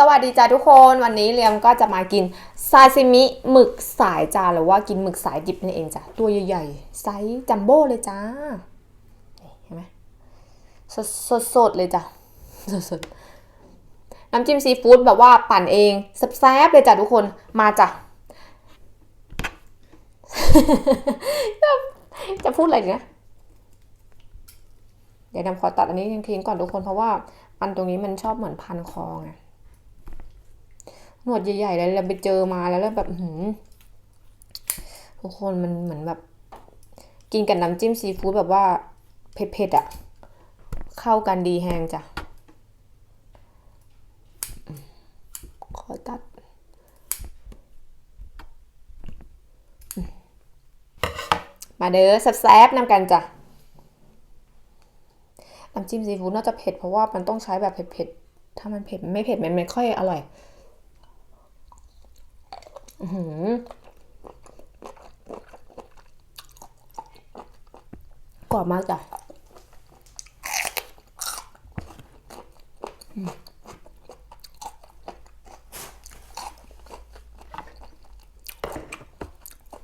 สวัสดีจ้าทุกคนวันนี้เลียมก็จะมากินซาซิมิหมึกสายจ้าหรือว่ากินหมึกสายดิบนั่นเองจ้ะตัวใหญ่ๆไซส์จัมโบ้เลยจ้าเห็นไหมสดสดเลยจ้ะสดสดน้ำจิ้มซีฟู้ดแบบว่าปั่นเองแซ่บๆเลยจ้ะทุกคนมาจ้ะจะพูดอะไรเนี่ยเดี๋ยวนำขอตัดอันนี้ทิ้งก่อนทุกคนเพราะว่าอันตรงนี้มันชอบเหมือนพันคอไง หนวดใหญ่ๆแล้วเราไปเจอมาแล้วแล้วแบบหืมทุกคนมันเหมือนแบบ กินกับน้ำจิ้มซีฟู้ดแบบว่าเผ็ดๆอะ่ะ เข้ากันดีแฮงจ้ะขอตัดมาเด้อแซ่บๆนำกันจ้ะน้ำจิ้มซีฟู้ดน่าจะเผ็ดเพราะว่ามันต้องใช้แบบเผ็ดๆ ถ้ามันเผ็ดไม่เผ็ดมันไม่ค่อยอร่อย หือกรอบมากจ้ะ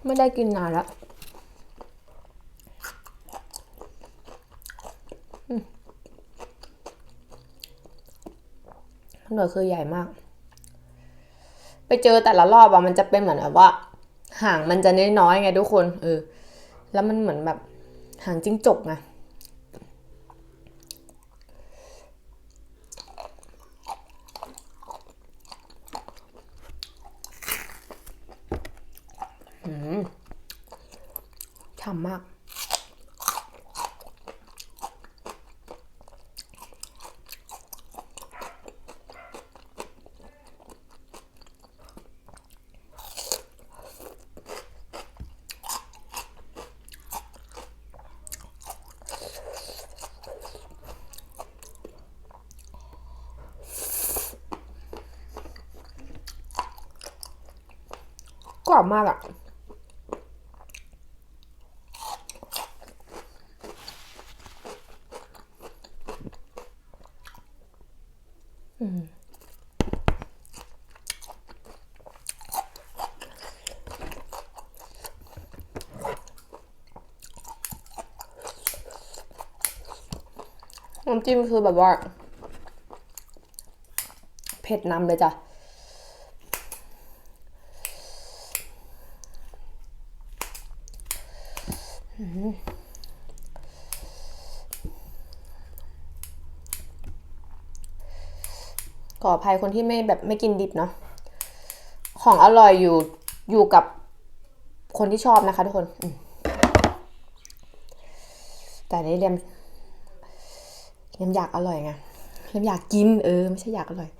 ไม่ได้กินนานแล้วอืมหน่วยคือใหญ่มาก ไปเจอแต่ละรอบอะมันจะเป็นเหมือนแบบว่า ห่างมันจะน้อยๆไงทุกคนเออแล้วมันเหมือนแบบห่างจิ้งจกไงฉ่ำมาก กรอบมากอะอืมน้ำจิ้มคือแบบว่า เผ็ดนำเลยจ้ะ ขออภัยคนที่ไม่แบบไม่กินดิบเนาะ ของอร่อยอยู่อยู่กับคนที่ชอบนะคะทุกคน แต่อันนี้เรียมเรียมอยากอร่อยไงเรียมอยากกินเออ ไม่ใช่อยากอร่อย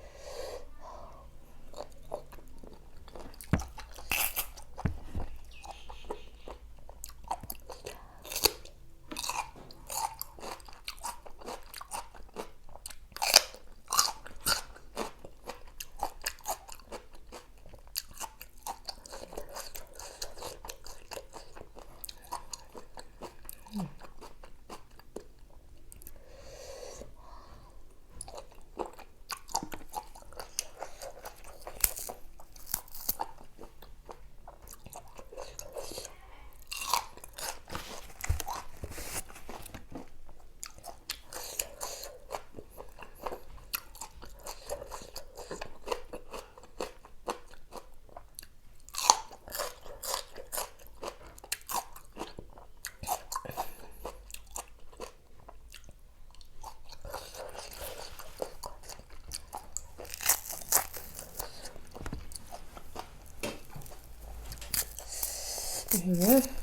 อ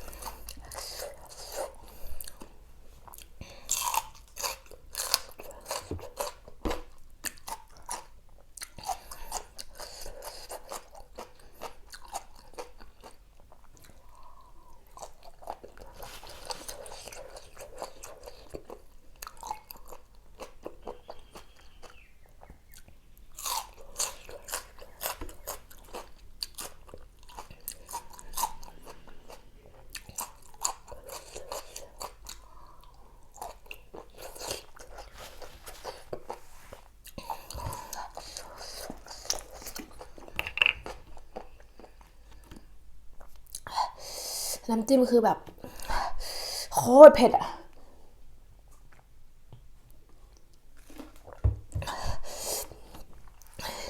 น้ำจิ้มคือแบบ โคตรเผ็ดอะ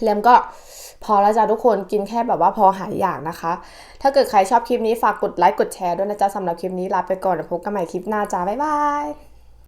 แลมก็พอแล้วจ้ะทุกคนกินแค่แบบว่าพอหายอยากนะคะ ถ้าเกิดใครชอบคลิปนี้ฝากกดไลค์กดแชร์ด้วยนะจ๊ะสำหรับคลิปนี้ลาไปก่อนแล้วพบกันใหม่คลิปหน้าจ้าบ๊ายบาย